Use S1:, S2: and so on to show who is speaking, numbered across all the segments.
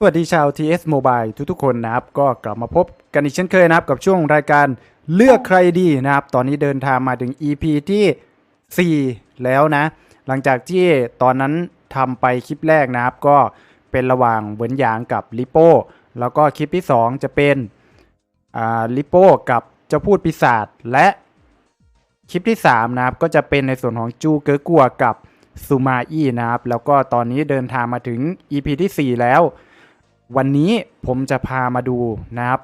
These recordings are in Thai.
S1: สวัสดีชาว TS Mobile ทุกๆคนนะครับ ก็กลับมาพบกันอีกเช่นเคยนะครับ กับช่วงรายการเลือกใครดีนะครับ ตอนนี้เดินทางมาถึง EP ที่ 4 แล้วนะ หลังจากที่ตอนนั้นทำไปคลิปแรกนะครับ ก็เป็นระหว่างเวินหยางกับลิโป้แล้วก็คลิปที่ 2 จะเป็นลิโป้กับเจ้าพูดปีศาจและคลิปที่ 3 นะครับ ก็จะเป็นในส่วนของจูเกอกัวกับซูมาอี้นะครับ แล้วก็ตอนนี้เดินทางมาถึง EP ที่ 4 แล้ว วันนี้ผมจะพามาดูนะครับ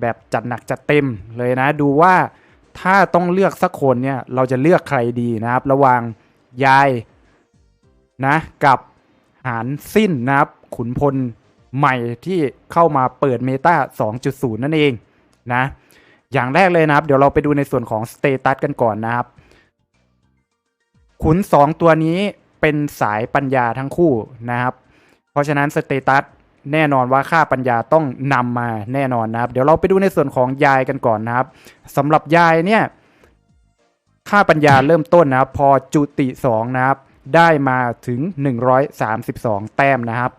S1: แบบจัดหนักจัดเต็มเลยนะ ดูว่าถ้าต้องเลือกสักคนเนี่ยเราจะเลือกใครดีนะครับ ระหว่างยายนะกับหารสิ้นนะครับ ขุนพลใหม่ที่เข้ามาเปิดเมตา2.0 นั่นเองนะ อย่างแรกเลยนะครับ เดี๋ยวเราไปดูในส่วนของสเตตัสกันก่อนนะครับ ขุน 2 ตัวนี้เป็นสายปัญญาทั้งคู่นะครับ เพราะฉะนั้นสเตตัส แน่นอนว่าค่าปัญญาต้องนำมาแน่นอนนะครับ เดี๋ยวเราไปดูในส่วนของยายกันก่อนนะครับสำหรับยายเนี่ยค่าปัญญาเริ่มต้นนะครับ พอจุติ2นะครับ ได้มาถึง 132 แต้มนะครับ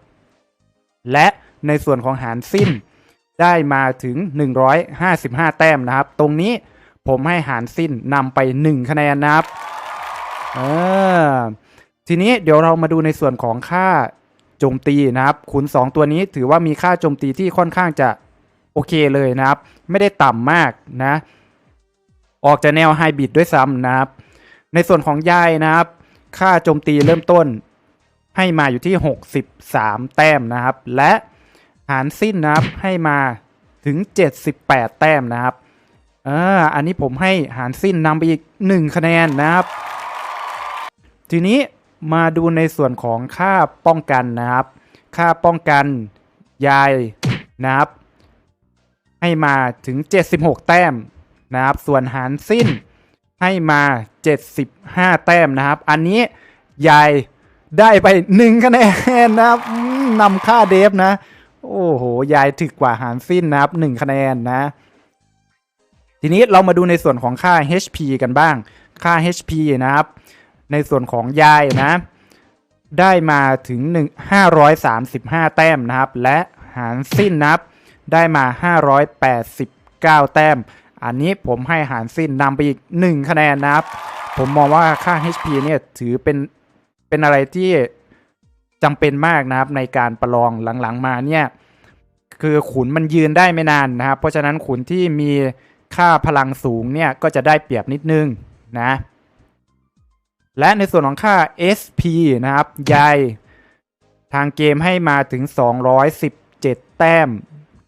S1: และในส่วนของหารสิ้นได้มาถึง 155 แต้มนะครับ ตรงนี้ผมให้หารสิ้นนำไป 1 คะแนนนะครับทีนี้เดี๋ยวเรามาดูในส่วนของค่า โจมตีนะครับขุน2 ตัวนี้ถือว่ามีค่าโจมตีที่ค่อนข้างจะโอเคเลยนะครับ ไม่ได้ต่ำมากนะ ออกจะแนวไฮบิดด้วยซ้ำนะครับ ในส่วนของยายนะครับ ค่าโจมตีเริ่มต้นให้มาอยู่ที่ 63 แต้มนะครับ และหารสิ้นนะครับให้มาถึง 78 แต้มนะครับอ่าอันนี้ผมให้หารสิ้นนำไปอีก 1 คะแนนนะครับ ทีนี้ มาดูในส่วนของค่าป้องกันนะครับ ค่าป้องกันยายนะครับ ให้มาถึง 76 แต้มนะครับ ส่วนหารสิ้นให้มา 75 แต้มนะครับ อันนี้ยายได้ไป1คะแนนนะครับนำค่าเดฟนะ โอ้โห ยายถึกกว่าหารสิ้นนะครับ1คะแนนนะ ทีนี้เรามาดูในส่วนของค่า HP กันบ้าง ค่า HP นะครับ ในส่วนของยายนะ ได้มาถึง1 535 แต้มนะครับ และหารสิ้นนะครับ ได้มา 589 แต้ม อันนี้ผมให้หารสิ้นนำไปอีก 1 คะแนนนะครับ ผมมองว่าค่า HP เนี่ยถือเป็นเป็นอะไรที่จำเป็นมากนะครับในการประลองหลังๆมาเนี่ยคือขุนมันยืนได้ไม่นานนะครับ เพราะฉะนั้นขุนที่มีค่าพลังสูงเนี่ยก็จะได้เปรียบนิดนึงนะ และในส่วนของค่า SP นะครับยายทางเกมให้มาถึง 217 แต้ม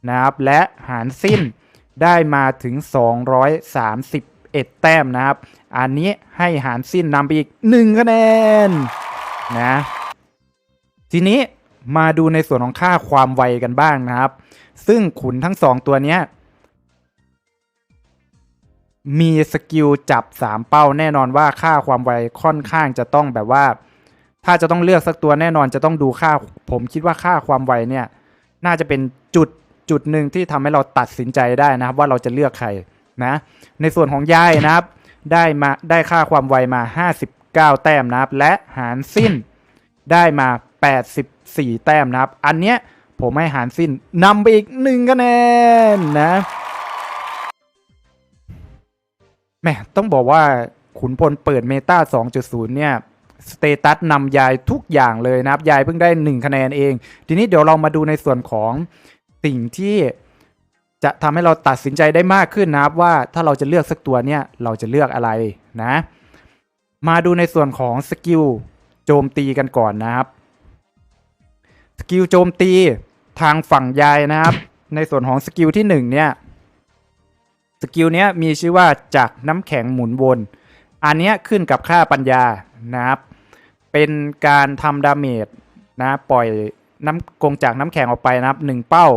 S1: นะครับ และหารสิ้นได้มาถึง 231 แต้มนะครับ อันนี้ให้หารสิ้นนำไปอีก 1 คะแนนนะ ทีนี้มาดูในส่วนของค่าความไวกันบ้างนะครับ ซึ่งขุนทั้ง 2 ตัวเนี้ย มีสกิลจับ 3 เป้าแน่นอนว่าค่าความไวค่อนข้างจะต้องแบบว่า ถ้าจะต้องเลือกสักตัวแน่นอนจะต้องดูค่า ผมคิดว่าค่าความไวเนี่ย น่าจะเป็นจุดจุดหนึ่งที่ทำให้เราตัดสินใจได้นะครับ ว่าเราจะเลือกใครนะ ในส่วนของยายนะครับ ได้มาได้ค่าความไวมา 59 แต้มนะครับ และหารสิ้นได้มา 84 แต้มนะครับ อันเนี้ยผมให้หารสิ้นนำไปอีก1คะแนนนะ แม่ต้องบอกว่าขุนพลเปิดเมตา2.0 เนี่ยสเตตัสนำยายทุกอย่างเลยนะครับ ยายเพิ่งได้ 1 คะแนนเอง ทีนี้เดี๋ยวเรามาดูในส่วนของสิ่งที่จะทำให้เราตัดสินใจได้มากขึ้นนะครับว่าถ้าเราจะเลือกสักตัวเนี่ย เราจะเลือกอะไรนะ มาดูในส่วนของสกิลโจมตีกันก่อนนะครับสกิลโจมตีทางฝั่งยายนะครับ ในส่วนของสกิลที่ 1 เนี่ย กิลเนี้ยมีชื่อว่าจากน้ำแข็งหมุนวน อันเนี้ยขึ้นกับค่าปัญญานะครับ เป็นการทำดาเมจนะปล่อยน้ำกงจากน้ำแข็งออกไปนะครับหนึ่งเป้า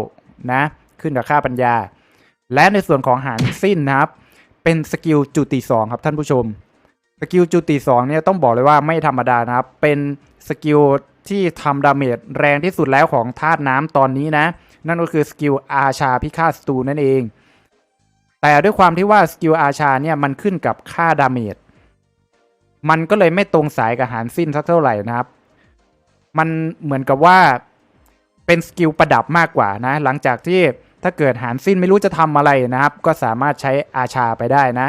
S1: นะขึ้นกับค่าปัญญา และในส่วนของหารสิ้นนะครับ เป็นสกิลจุติ2ครับท่านผู้ชมสกิลจุติ2เนี่ยต้องบอกเลยว่าไม่ธรรมดานะครับ เป็นสกิลที่ทำดาเมจแรงที่สุดแล้วของธาตุน้ำตอนนี้นะ นั่นก็คือสกิลอาชาพิฆาตสตูนั่นเอง แต่ด้วยความที่ว่าสกิลอาชาเนี่ยมันขึ้นกับค่าดาเมจมันก็เลยไม่ตรงสายกับหารสิ้นสักเท่าไหร่นะครับ มันเหมือนกับว่าเป็นสกิลประดับมากกว่านะ หลังจากที่ถ้าเกิดหานสิ้นไม่รู้จะทำอะไรนะครับ ก็สามารถใช้อาชาไปได้นะ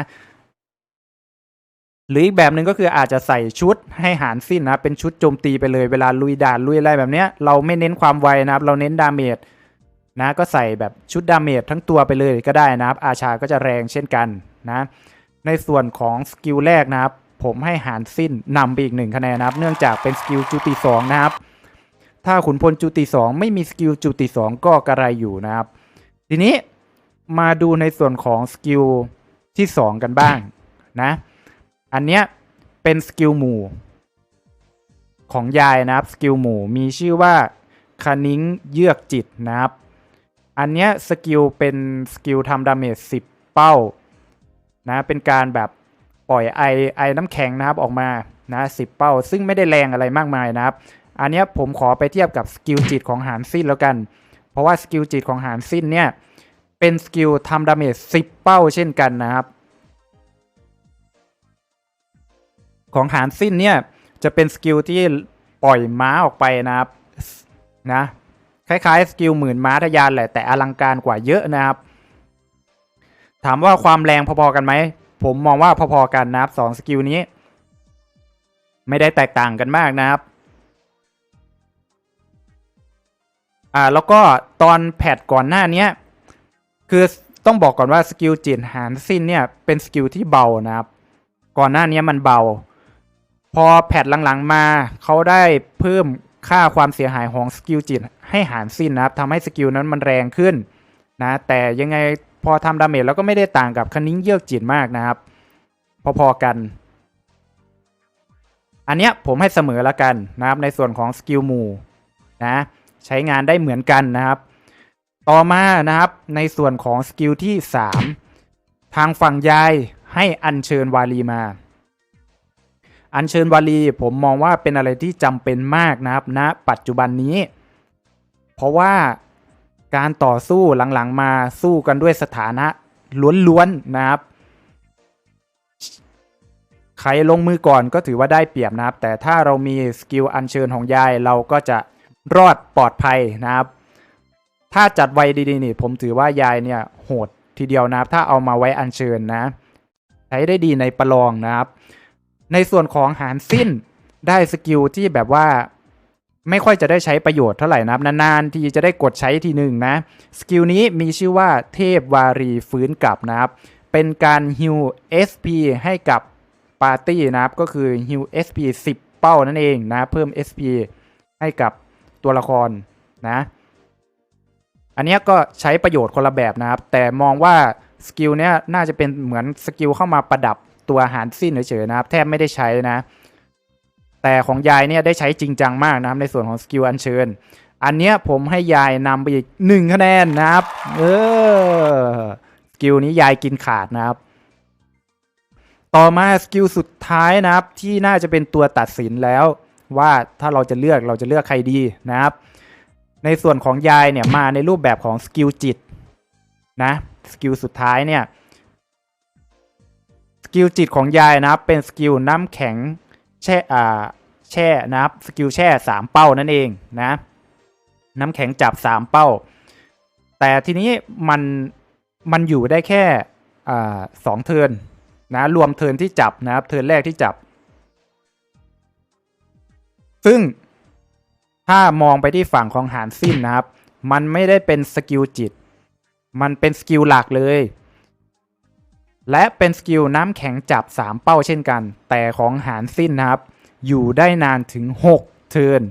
S1: หรืออีกแบบหนึ่งก็คืออาจจะใส่ชุดให้หารสิ้นนะ เป็นชุดโจมตีไปเลยเวลาลุยด่านลุยอะไรแบบเนี้ย เราไม่เน้นความไวนะครับ เราเน้นดาเมจ นะก็ใส่แบบชุดดาเมจทั้งตัวไปเลยก็ได้นะครับ อาชาก็จะแรงเช่นกันนะในส่วนของสกิลแรกนะครับ ผมให้หารสิ้นนำไปอีกหนึ่งคะแนนนะครับ เนื่องจากเป็นสกิลจุติสองนะครับ ถ้าขุนพลจุติสองไม่มีสกิลจุติสองก็กระไรอยู่นะครับ ทีนี้มาดูในส่วนของสกิลที่ 2 กันบ้างนะ อันเนี้ยเป็นสกิลหมู่ของยายนะครับสกิลหมู่มีชื่อว่าคานิงเยือกจิตนะครับ อันเนี้ยสกิลเป็นสกิลทำดาเมจ10เป้านะเป็นการแบบปล่อยไอไอน้ำแข็งนะครับออกมานะ10เป้า ซึ่งไม่ได้แรงอะไรมากมายนะครับ อันเนี้ยผมขอไปเทียบกับสกิลจิตของหานสิ้นแล้วกัน เพราะว่าสกิลจิตของหานสิ้นเนี่ยเป็นสกิลทำดาเมจ10เป้าเช่นกันนะครับ ของหานสิ้นเนี่ยจะเป็นสกิลที่ปล่อยม้าออกไปนะครับนะ คล้ายๆสกิลหมื่นม้าทะยานแหละแต่อลังการกว่าเยอะนะครับ ถามว่าความแรงพอๆกันไหม ผมมองว่าพอๆกันนะครับสองสกิลนี้ ไม่ได้แตกต่างกันมากนะครับอ่าแล้วก็ตอนแพทก่อนหน้านี้คือต้องบอกก่อนว่าสกิลจิตหารสิ้นเนี่ยเป็นสกิลที่เบานะครับ ก่อนหน้านี้มันเบา พอแพทหลังๆมาเขาได้เพิ่ม ค่าความเสียหายของสกิลจิตให้หารสิ้นนะครับทำให้สกิลนั้นมันแรงขึ้นนะแต่ยังไงพอทำดาเมจแล้วก็ไม่ได้ต่างกับคณิ้งเยือกจิตมากนะครับ พอๆกัน อันเนี้ยผมให้เสมอแล้วกันนะครับในส่วนของสกิลมูนะใช้งานได้เหมือนกันนะครับ ต่อมานะครับในส่วนของสกิลที่ 3 ทางฝั่งยายให้อัญเชิญวาลีมา อัญเชิญวาลีผมมองว่าเป็นอะไรที่จำเป็นมากนะครับณนะปัจจุบันนี้ เพราะว่าการต่อสู้หลังๆมาสู้กันด้วยสถานะล้วนๆนะครับ ใครลงมือก่อนก็ถือว่าได้เปรียบนะครับ แต่ถ้าเรามีสกิลอัญเชิญของยายเราก็จะรอดปลอดภัยนะครับ ถ้าจัดไว้ดีๆนี่ผมถือว่ายายเนี่ยโหดทีเดียวนะครับ ถ้าเอามาไว้อัญเชิญนะ ใช้ได้ดีในประลองนะครับ ในส่วนของหารสิ้นได้สกิลที่แบบว่าไม่ค่อยจะได้ใช้ประโยชน์เท่าไหร่นะครับนานๆทีจะได้กดใช้ทีหนึ่งนะสกิลนี้มีชื่อว่าเทพวารีฟื้นกลับนะครับ เป็นการฮิว SP ให้กับปาร์ตี้นะครับ ก็คือฮิว SP 10 เป้านั่นเองนะเพิ่ม SP ให้กับตัวละครนะ อันนี้ก็ใช้ประโยชน์คนละแบบนะครับ แต่มองว่าสกิลเนี้ยน่าจะเป็นเหมือนสกิลเข้ามาประดับ ตัวหารสิ้นเฉยๆนะครับ แทบไม่ได้ใช้นะ แต่ของยายเนี่ยได้ใช้จริงจังมากนะครับ ในส่วนของสกิลอัญเชิญ อันเนี้ยผมให้ยายนำไปอีกหนึ่งคะแนนนะครับ เออ สกิลนี้ยายกินขาดนะครับ ต่อมาสกิลสุดท้ายนะครับ ที่น่าจะเป็นตัวตัดสินแล้ว ว่าถ้าเราจะเลือกเราจะเลือกใครดีนะครับ ในส่วนของยายเนี่ยมาในรูปแบบของสกิลจิตนะ สกิลสุดท้ายเนี่ย กิลจิตของยายนะครับ เป็นสกิลน้ำแข็งแช่อ่าแช่นะครับสกิลแช่สามเป้านั่นเองนะ น้ำแข็งจับสามเป้า แต่ทีนี้มันมันอยู่ได้แค่อ่าสองเทินนะรวมเทินที่จับนะครับ เทินแรกที่จับ ซึ่งถ้ามองไปที่ฝั่งของหานสิ้นนะครับ มันไม่ได้เป็นสกิลจิต มันเป็นสกิลหลักเลย และเป็นสกิลน้ำแข็งจับ 3 เป้าเช่นกัน แต่ของหานสิ้นนะครับ อยู่ได้นานถึง 6 เทิน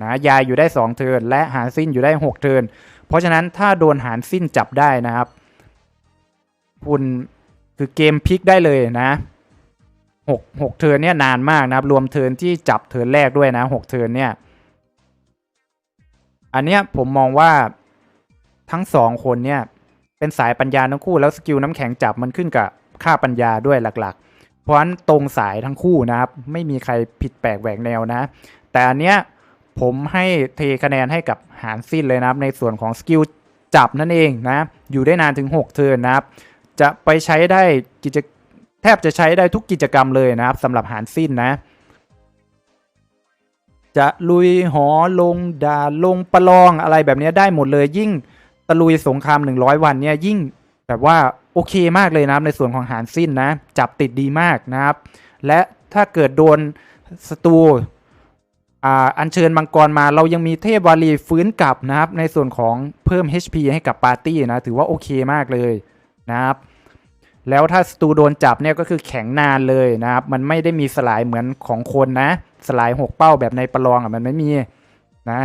S1: นะยายอยู่ได้ 2 เทินและหานสิ้นอยู่ได้ 6 เทินเพราะฉะนั้นถ้าโดนหานสิ้นจับได้นะครับ คุณคือเกมพลิกได้เลยนะหกหกเทินเนี่ยนานมากนะครับ รวมเทินที่จับเทินแรกด้วยนะหกเทินเนี่ย อันเนี้ยผมมองว่าทั้งสองคนเนี่ย เป็นสายปัญญาทั้งคู่ แล้วสกิลน้ำแข็งจับมันขึ้นกับค่าปัญญาด้วยหลักๆ เพราะฉะนั้นตรงสายทั้งคู่นะครับ ไม่มีใครผิดแปลกแหวกแนวนะ แต่อันเนี้ยผมให้เทคะแนนให้กับหารสิ้นเลยนะครับในส่วนของสกิลจับนั่นเองนะ อยู่ได้นานถึง 6 เทิร์นนะครับ จะไปใช้ได้กิจแทบจะใช้ได้ทุกกิจกรรมเลยนะครับสำหรับหารสิ้นนะ จะลุยหอลงดาลงประลองอะไรแบบเนี้ยได้หมดเลยยิ่ง ตะลุยสงคราม100วันเนี่ยยิ่งแบบว่าโอเคมากเลยนะครับในส่วนของหารสิ้นนะ จับติดดีมากนะครับ และถ้าเกิดโดนศัตรูอ่าอัญเชิญมังกรมาเรายังมีเทพวาลีฟื้นกลับนะครับ ในส่วนของเพิ่ม HP ให้กับปาร์ตี้นะ ถือว่าโอเคมากเลยนะครับ แล้วถ้าศัตรูโดนจับเนี่ยก็คือแข็งนานเลยนะครับ มันไม่ได้มีสลายเหมือนของคนนะ สลายหกเป้าแบบในประลองอะมันไม่มีนะ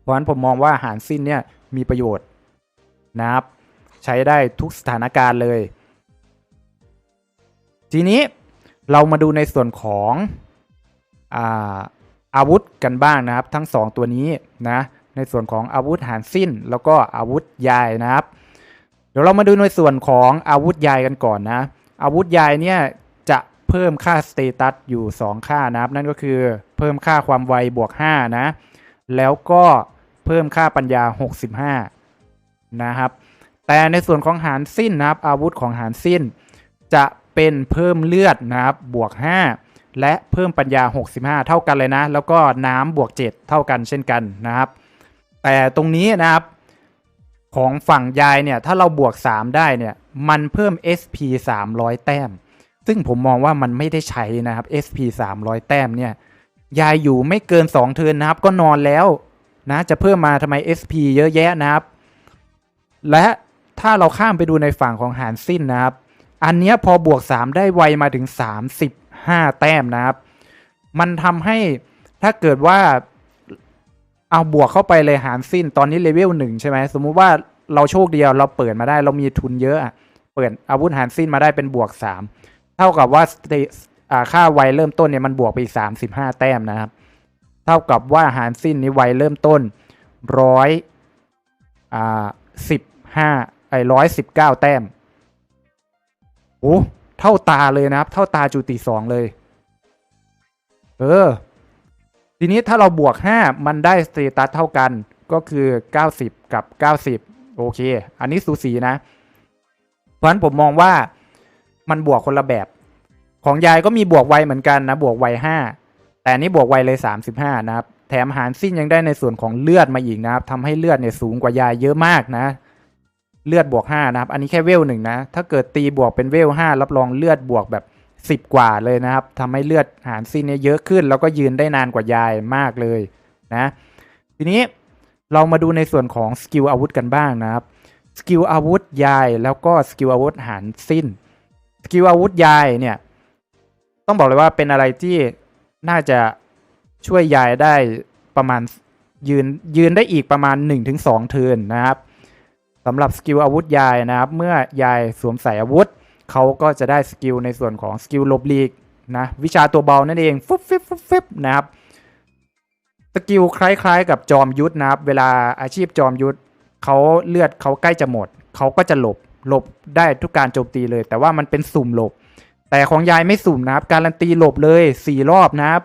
S1: เพราะฉะนั้นผมมองว่าหารสิ้นเนี่ย มีประโยชน์นะครับ ใช้ได้ทุกสถานการณ์เลย ทีนี้เรามาดูในส่วนของอาอาวุธกันบ้างนะครับ ทั้ง 2 ตัวนี้นะในส่วนของอาวุธหารสิ้น แล้วก็อาวุธยายนะครับ เดี๋ยวเรามาดูในส่วนของอาวุธยายกันก่อนนะ อาวุธยายเนี่ยจะเพิ่มค่าสเตตัสอยู่ 2 ค่านะครับ นั่นก็คือเพิ่มค่าความไวบวก 5 นะ แล้วก็ เพิ่มค่าปัญญา 65 นะครับ แต่ในส่วนของหารสิ้นนะครับ อาวุธของหารสิ้น จะเป็นเพิ่มเลือดนะครับบวก 5 และเพิ่มปัญญา 65 เท่ากันเลยนะ แล้วก็น้ำบวก 7 เท่ากันเช่นกันนะครับ แต่ตรงนี้นะครับของฝั่งยายเนี่ย ถ้าเราบวก 3 ได้เนี่ย มันเพิ่ม SP 300 แต้ม ซึ่งผมมองว่ามันไม่ได้ใช้นะครับ SP 300 แต้มเนี่ย ยายอยู่ไม่เกิน 2 เทินนะครับ ก็นอนแล้ว นะจะเพิ่มมาทำไม SP เยอะแยะนะครับ และถ้าเราข้ามไปดูในฝั่งของหารสิ้นนะครับ อันนี้พอบวก 3 ได้ไวมาถึง 35 แต้มนะครับ มันทำให้ถ้าเกิดว่าเอาบวกเข้าไปเลยหารสิ้นตอนนี้เลเวลหนึ่งใช่ไหมสมมุติว่าเราโชคเดียวเราเปิดมาได้เรามีทุนเยอะเปิดอาวุธหารสิ้นมาได้เป็นบวก 3 เท่ากับว่า state อ่าค่าไวเริ่มต้นเนี่ยมันบวกไปอีก35 แต้มนะครับ เท่ากับว่าหารสิ้นนี้ไวเริ่มต้นร้อยอ่าสิบห้าไอ้ร้อยสิบเก้าแต้มโอ้เท่าตาเลยนะครับ เท่าตาจุติสองเลย เออ ทีนี้ถ้าเราบวก5มันได้สเตตัสเท่ากันก็คือ90กับ90โอเค อันนี้สูสีนะ เพราะฉะนั้นผมมองว่ามันบวกคนละแบบ ของยายก็มีบวกไวเหมือนกันนะ บวกไว5 แต่นี้บวกไวเลย 35 นะครับ แถมหารสิ้นยังได้ในส่วนของเลือดมาอีกนะครับทำให้เลือดเนี่ยสูงกว่ายายเยอะมากนะ เลือดบวก 5 นะครับ อันนี้แค่เวลหนึ่งนะ ถ้าเกิดตีบวกเป็นเวล 5 รับรองเลือดบวกแบบ 10 กว่าเลยนะครับทำให้เลือดหารสิ้นเนี่ยเยอะขึ้น แล้วก็ยืนได้นานกว่ายายมากเลยนะ ทีนี้เรามาดูในส่วนของสกิลอาวุธกันบ้างนะครับ สกิลอาวุธยายแล้วก็สกิลอาวุธหารสิ้น สกิลอาวุธยายเนี่ย ต้องบอกเลยว่าเป็นอะไรที่ น่าจะช่วยยายได้ประมาณยืนยืนได้อีกประมาณ 1-2 เทิร์นนะครับสำหรับสกิลอาวุธยายนะครับ เมื่อยายสวมใส่อาวุธเขาก็จะได้สกิลในส่วนของสกิลหลบลีกนะวิชาตัวเบานั่นเองฟุบฟิบฟุบฟิบนะครับสกิลคล้ายๆ กับจอมยุทธนะครับ เวลาอาชีพจอมยุทธเขาเลือดเขาใกล้จะหมดเขาก็จะหลบหลบได้ทุกการโจมตีเลย แต่ว่ามันเป็นสุ่มหลบ แต่ของยายไม่สุ่มนะครับ การันตีหลบเลยสี่รอบนะครับ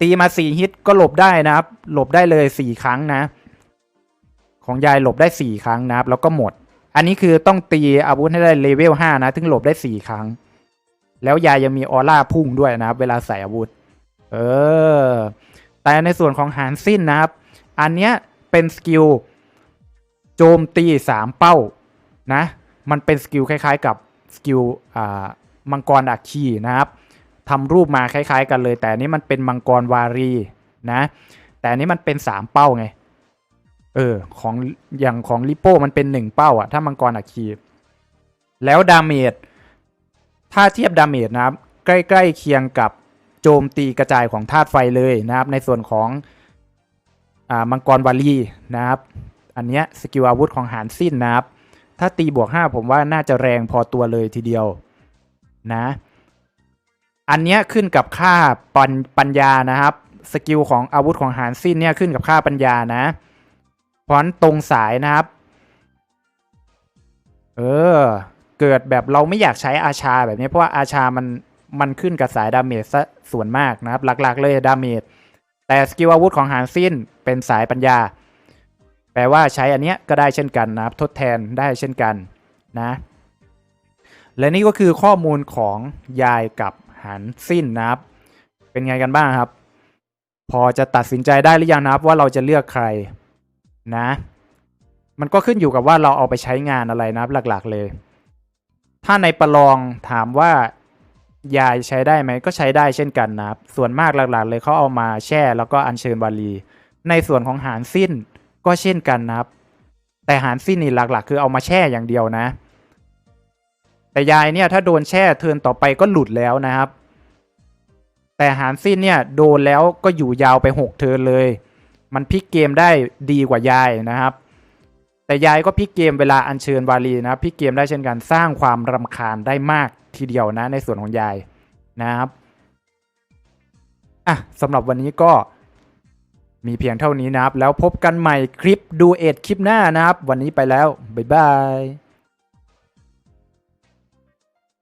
S1: ตีมาสี่ฮิตก็หลบได้นะครับ หลบได้เลยสี่ครั้งนะ ของยายหลบได้สี่ครั้งนะครับ แล้วก็หมด อันนี้คือต้องตีอาวุธให้ได้เลเวลห้านะ ถึงหลบได้สี่ครั้ง แล้วยายยังมีออร่าพุ่งด้วยนะครับ เวลาใส่อาวุธ เออ แต่ในส่วนของหารสิ้นนะครับ อันเนี้ยเป็นสกิลโจมตีสามเป้านะ มันเป็นสกิลคล้าย ๆ กับ สกิลมังกรอักคีนะครับทำรูปมาคล้าย ๆ กันเลย แต่นี้มันเป็นมังกรวารีนะแต่นี้มันเป็นสามเป้าไงเออของอย่างของลิโป้มันเป็นหนึ่งเป้าอะถ้ามังกรอัคคีแล้วดาเมจถ้าเทียบดาเมจนะครับ ใกล้ๆเคียงกับโจมตีกระจายของธาตุไฟเลยนะครับ ในส่วนของอ่ามังกรวาลีนะครับ อันเนี้ยสกิลอาวุธของหารสิ้นนะครับ ถ้าตีบวก 5 ผมว่าน่าจะแรงพอตัวเลยทีเดียวนะ อันนี้ขึ้นกับค่าปัญปญญานะครับ สกิลของอาวุธของหารสิ้นเนี่ยขึ้นกับค่าปัญญานะพราะฉะนั้นตรงสายนะครับ เออ เกิดแบบเราไม่อยากใช้อาชาแบบนี้เพราะว่าอาชามันมันขึ้นกับสายดาเมจซะส่วนมากนะครับ หลักๆเลยดาเมจแต่สกิลอาวุธของหารสิ้นเป็นสายปัญญา แปลว่าใช้อันเนี้ยก็ได้เช่นกันนะครับทดแทนได้เช่นกันนะและนี่ก็คือข้อมูลของยายกับหารสิ้นนะครับ เป็นไงกันบ้างครับ พอจะตัดสินใจได้หรือยังนะครับว่าเราจะเลือกใครนะ มันก็ขึ้นอยู่กับว่าเราเอาไปใช้งานอะไรนะครับหลักๆเลย ถ้าในประลองถามว่ายายใช้ได้ไหมก็ใช้ได้เช่นกันนะครับ ส่วนมากหลักๆ เลยเขาเอามาแช่แล้วก็อัญเชิญบาลี ในส่วนของหารสิ้น ก็เช่นกันนะครับ แต่หารสิ้นนี่หลักๆ คือเอามาแช่อย่างเดียวนะ แต่ยายเนี่ยถ้าโดนแช่เทินต่อไปก็หลุดแล้วนะครับ แต่หารสิ้นเนี่ยโดนแล้วก็อยู่ยาวไปหกเทินเลย มันพลิกเกมได้ดีกว่ายายนะครับ แต่ยายก็พลิกเกมเวลาอัญเชิญวาลีนะครับพลิกเกมได้เช่นกันสร้างความรำคาญได้มากทีเดียวนะในส่วนของยายนะครับอะสำหรับวันนี้ก็ มีเพียงเท่านี้นะครับ แล้วพบกันใหม่คลิปดูเอ็ดคลิปหน้านะครับ วันนี้ไปแล้ว บ๊ายบาย